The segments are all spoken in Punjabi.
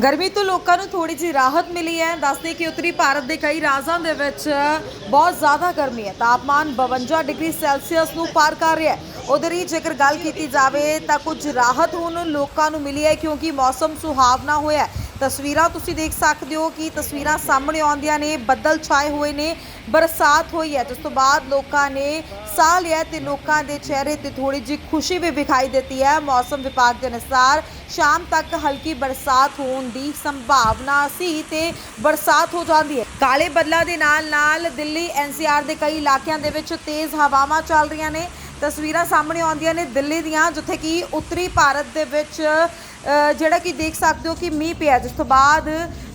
ਗਰਮੀ ਤੋਂ ਲੋਕਾਂ ਨੂੰ ਥੋੜੀ ਜਿਹੀ ਰਾਹਤ ਮਿਲੀ ਹੈ। ਦੱਸਦੇ ਕਿ ਉੱਤਰੀ ਭਾਰਤ ਦੇ ਕਈ ਰਾਜਾਂ ਦੇ ਵਿੱਚ ਬਹੁਤ ਜ਼ਿਆਦਾ ਗਰਮੀ ਹੈ। ਤਾਪਮਾਨ 52 ਡਿਗਰੀ ਸੈਲਸੀਅਸ ਨੂੰ ਪਾਰ ਕਰ ਰਿਹਾ ਹੈ। ਉਧਰ ਹੀ ਜੇਕਰ ਗੱਲ ਕੀਤੀ ਜਾਵੇ ਤਾਂ ਕੁਝ ਰਾਹਤ ਹੁਣ ਲੋਕਾਂ ਨੂੰ ਮਿਲੀ ਹੈ ਕਿਉਂਕਿ ਮੌਸਮ ਸੁਹਾਵਣਾ ਹੋਇਆ ਤਸਵੀਰਾਂ ਤੁਸੀਂ ਦੇਖ ਸਕਦੇ ਹੋ ਕਿ ਤਸਵੀਰਾਂ ਸਾਹਮਣੇ ਆਉਂਦੀਆਂ ਨੇ, ਬੱਦਲ ਛਾਏ ਹੋਏ ਨੇ, ਬਰਸਾਤ ਹੋਈ ਹੈ। ਜਿਸ ਤੋਂ ਬਾਅਦ ਲੋਕਾਂ ਨੇ ਸਾਹ ਲਿਆ ਤੇ ਲੋਕਾਂ ਦੇ ਚਿਹਰੇ ਤੇ ਥੋੜੀ ਜਿਹੀ ਖੁਸ਼ੀ ਵੀ ਵਿਖਾਈ ਦਿੱਤੀ ਹੈ। ਮੌਸਮ ਵਿਭਾਗ ਦੇ ਅਨੁਸਾਰ ਸ਼ਾਮ ਤੱਕ ਹਲਕੀ ਬਰਸਾਤ ਹੋਣ ਦੀ ਸੰਭਾਵਨਾ ਸੀ ਤੇ ਬਰਸਾਤ ਹੋ ਜਾਂਦੀ ਹੈ। ਕਾਲੇ ਬੱਦਲਾਂ ਦੇ ਨਾਲ ਨਾਲ ਦਿੱਲੀ ਐਨਸੀਆਰ ਦੇ ਕਈ ਇਲਾਕਿਆਂ ਦੇ ਵਿੱਚ ਤੇਜ਼ ਹਵਾਵਾਂ ਚੱਲ ਰਹੀਆਂ ਨੇ। ਤਸਵੀਰਾਂ ਸਾਹਮਣੇ ਆਉਂਦੀਆਂ ਨੇ ਦਿੱਲੀ ਦੀਆਂ, ਜਿੱਥੇ ਕਿ ਉੱਤਰੀ ਭਾਰਤ ਦੇ ਵਿੱਚ ਜਿਹੜਾ ਕਿ ਦੇਖ ਸਕਦੇ ਹੋ ਕਿ ਮੀਂਹ ਪਿਆ ਜਿਸ ਤੋਂ ਬਾਅਦ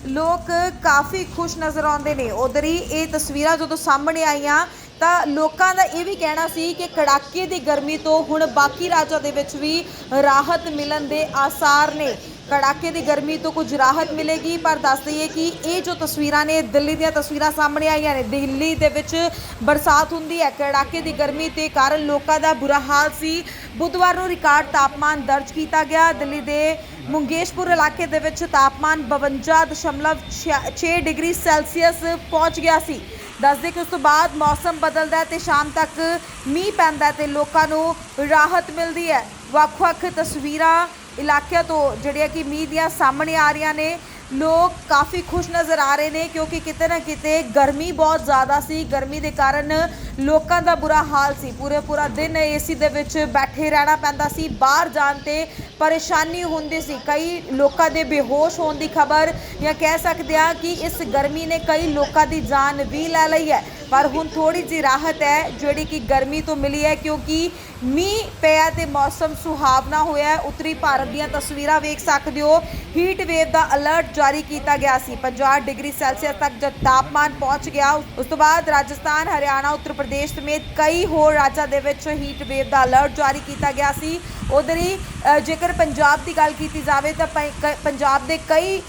ਲੋਕ ਕਾਫੀ ਖੁਸ਼ ਨਜ਼ਰ ਆਉਂਦੇ ਨੇ। ਉਧਰ ਹੀ ਇਹ ਤਸਵੀਰਾਂ ਜਦੋਂ ਸਾਹਮਣੇ ਆਈਆਂ, ਤਾਂ ਲੋਕਾਂ ਦਾ ਇਹ ਵੀ ਕਹਿਣਾ ਸੀ ਕਿ ਕੜਾਕੇ ਦੀ ਗਰਮੀ ਤੋਂ ਹੁਣ ਬਾਕੀ ਰਾਜਾਂ ਦੇ ਵਿੱਚ ਵੀ ਰਾਹਤ ਮਿਲਣ ਦੇ ਆਸਾਰ ਨੇ। ਕੜਾਕੇ ਦੀ ਗਰਮੀ ਤੋਂ ਕੁਝ ਰਾਹਤ ਮਿਲੇਗੀ, ਪਰ ਦੱਸ ਦਈਏ ਕਿ ਇਹ ਜੋ ਤਸਵੀਰਾਂ ਨੇ, ਦਿੱਲੀ ਦੀਆਂ ਤਸਵੀਰਾਂ ਸਾਹਮਣੇ ਆਈਆਂ ਨੇ। ਦਿੱਲੀ ਦੇ ਵਿੱਚ ਬਰਸਾਤ ਹੁੰਦੀ ਹੈ, ਕੜਾਕੇ ਦੀ ਗਰਮੀ ਦੇ ਕਾਰਨ ਲੋਕਾਂ ਦਾ ਬੁਰਾ ਹਾਲ ਸੀ। ਬੁੱਧਵਾਰ ਨੂੰ ਰਿਕਾਰਡ ਤਾਪਮਾਨ ਦਰਜ ਕੀਤਾ ਗਿਆ। ਦਿੱਲੀ ਦੇ ਮੁੰਗੇਸ਼ਪੁਰ ਇਲਾਕੇ ਦੇ ਵਿੱਚ ਤਾਪਮਾਨ 52.6 ਡਿਗਰੀ ਸੈਲਸੀਅਸ ਪਹੁੰਚ ਗਿਆ ਸੀ। ਦੱਸਦੇ ਕਿ ਉਸ ਤੋਂ ਬਾਅਦ ਮੌਸਮ ਬਦਲਦਾ ਹੈ ਤੇ ਸ਼ਾਮ ਤੱਕ ਮੀਂਹ ਪੈਂਦਾ ਹੈ ਤੇ ਲੋਕਾਂ ਨੂੰ ਰਾਹਤ ਮਿਲਦੀ ਹੈ। ਵੱਖ-ਵੱਖ ਤਸਵੀਰਾਂ ਇਲਾਕਿਆਂ ਤੋਂ ਜਿਹੜੀਆਂ ਕਿ ਮੀਂਹ ਦੀਆਂ ਸਾਹਮਣੇ ਆ ਰਹੀਆਂ ਨੇ। ਲੋਕ ਕਾਫੀ ਖੁਸ਼ ਨਜ਼ਰ ਆ ਰਹੇ ਨੇ ਕਿਉਂਕਿ ਕਿਤੇ ਨਾ ਕਿਤੇ ਗਰਮੀ ਬਹੁਤ ਜ਼ਿਆਦਾ ਸੀ। ਗਰਮੀ ਦੇ ਕਾਰਨ ਲੋਕਾਂ ਦਾ ਬੁਰਾ ਹਾਲ ਸੀ। ਪੂਰੇ ਪੂਰਾ ਦਿਨ ਏਸੀ ਦੇ ਵਿੱਚ ਬੈਠੇ ਰਹਿਣਾ ਪੈਂਦਾ ਸੀ। ਬਾਹਰ ਜਾਣ ਤੇ ਪਰੇਸ਼ਾਨੀ ਹੁੰਦੀ ਸੀ। ਕਈ ਲੋਕਾਂ ਦੇ ਬੇਹੋਸ਼ ਹੋਣ ਦੀ ਖਬਰ ਜਾਂ ਕਹਿ ਸਕਦੇ ਆ ਕਿ ਇਸ ਗਰਮੀ ਨੇ ਕਈ ਲੋਕਾਂ ਦੀ ਜਾਨ ਵੀ ਲੈ ਲਈ ਹੈ। ਪਰ ਹੁਣ ਥੋੜੀ ਜਿਹੀ ਰਾਹਤ ਹੈ, ਜਿਹੜੀ ਕਿ ਗਰਮੀ ਤੋਂ ਮਿਲੀ ਹੈ, ਕਿਉਂਕਿ ਮੀਂਹ ਪਿਆ ਤੇ ਮੌਸਮ ਸੁਹਾਵਣਾ ਹੋਇਆ ਹੈ। ਉੱਤਰੀ ਭਾਰਤ ਦੀਆਂ ਤਸਵੀਰਾਂ ਵੇਖ ਸਕਦੇ ਹੋ। ਹੀਟ ਵੇਵ ਦਾ ਅਲਰਟ ਜਾਰੀ ਕੀਤਾ ਗਿਆ ਸੀ। 50 ਡਿਗਰੀ ਸੈਲਸੀਅਸ ਤੱਕ ਜਦ ਤਾਪਮਾਨ ਪਹੁੰਚ ਗਿਆ, ਉਸ ਤੋਂ ਬਾਅਦ ਰਾਜਸਥਾਨ, ਹਰਿਆਣਾ, ਉੱਤਰ ਪ੍ਰਦੇਸ਼ ਸਮੇਤ ਕਈ ਹੋਰ ਰਾਜਾਂ ਦੇ ਵਿੱਚ ਹੀਟ ਵੇਵ ਦਾ ਅਲਰਟ ਜਾਰੀ ਕੀਤਾ ਗਿਆ ਸੀ। ਉਧਰ ਹੀ ਜੇਕਰ ਪੰਜਾਬ ਦੀ ਗੱਲ ਕੀਤੀ ਜਾਵੇ ਤਾਂ ਪੰ- ਪੰਜਾਬ ਦੇ ਕਈ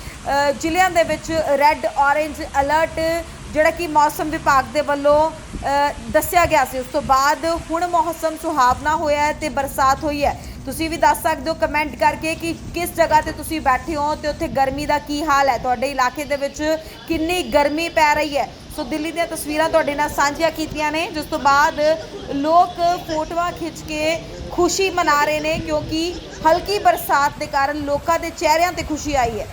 ਜ਼ਿਲ੍ਹਿਆਂ ਦੇ ਵਿੱਚ ਰੈੱਡ, ਔਰੇਂਜ ਅਲਰਟ, ਜਿਹੜਾ ਕਿ ਮੌਸਮ ਵਿਭਾਗ ਦੇ ਵੱਲੋਂ ਦੱਸਿਆ ਗਿਆ ਸੀ। ਉਸ ਤੋਂ ਬਾਅਦ ਹੁਣ ਮੌਸਮ ਸੁਹਾਵਣਾ ਹੋਇਆ ਹੈ ਤੇ ਬਰਸਾਤ ਹੋਈ ਹੈ। ਤੁਸੀਂ ਵੀ ਦੱਸ ਸਕਦੇ ਹੋ, ਕਮੈਂਟ ਕਰਕੇ ਕਿ ਕਿਸ ਜਗ੍ਹਾ ਤੇ ਤੁਸੀਂ ਬੈਠੇ ਹੋ ਤੇ ਉੱਥੇ ਗਰਮੀ ਦਾ ਕੀ ਹਾਲ ਹੈ? ਤੁਹਾਡੇ ਇਲਾਕੇ ਦੇ ਵਿੱਚ ਕਿੰਨੀ ਗਰਮੀ ਪੈ ਰਹੀ ਹੈ? ਸੋ ਦਿੱਲੀ ਦੀਆਂ ਤਸਵੀਰਾਂ ਤੁਹਾਡੇ ਨਾਲ ਸਾਂਝੀਆਂ ਕੀਤੀਆਂ ਨੇ, ਜਿਸ ਤੋਂ ਬਾਅਦ ਲੋਕ ਫੋਟੋਆਂ ਖਿੱਚ ਕੇ ਖੁਸ਼ੀ ਮਨਾ ਰਹੇ ਨੇ ਕਿਉਂਕਿ ਹਲਕੀ ਬਰਸਾਤ ਦੇ ਕਾਰਨ ਲੋਕਾਂ ਦੇ ਚਿਹਰਿਆਂ ਤੇ ਖੁਸ਼ੀ ਆਈ ਹੈ।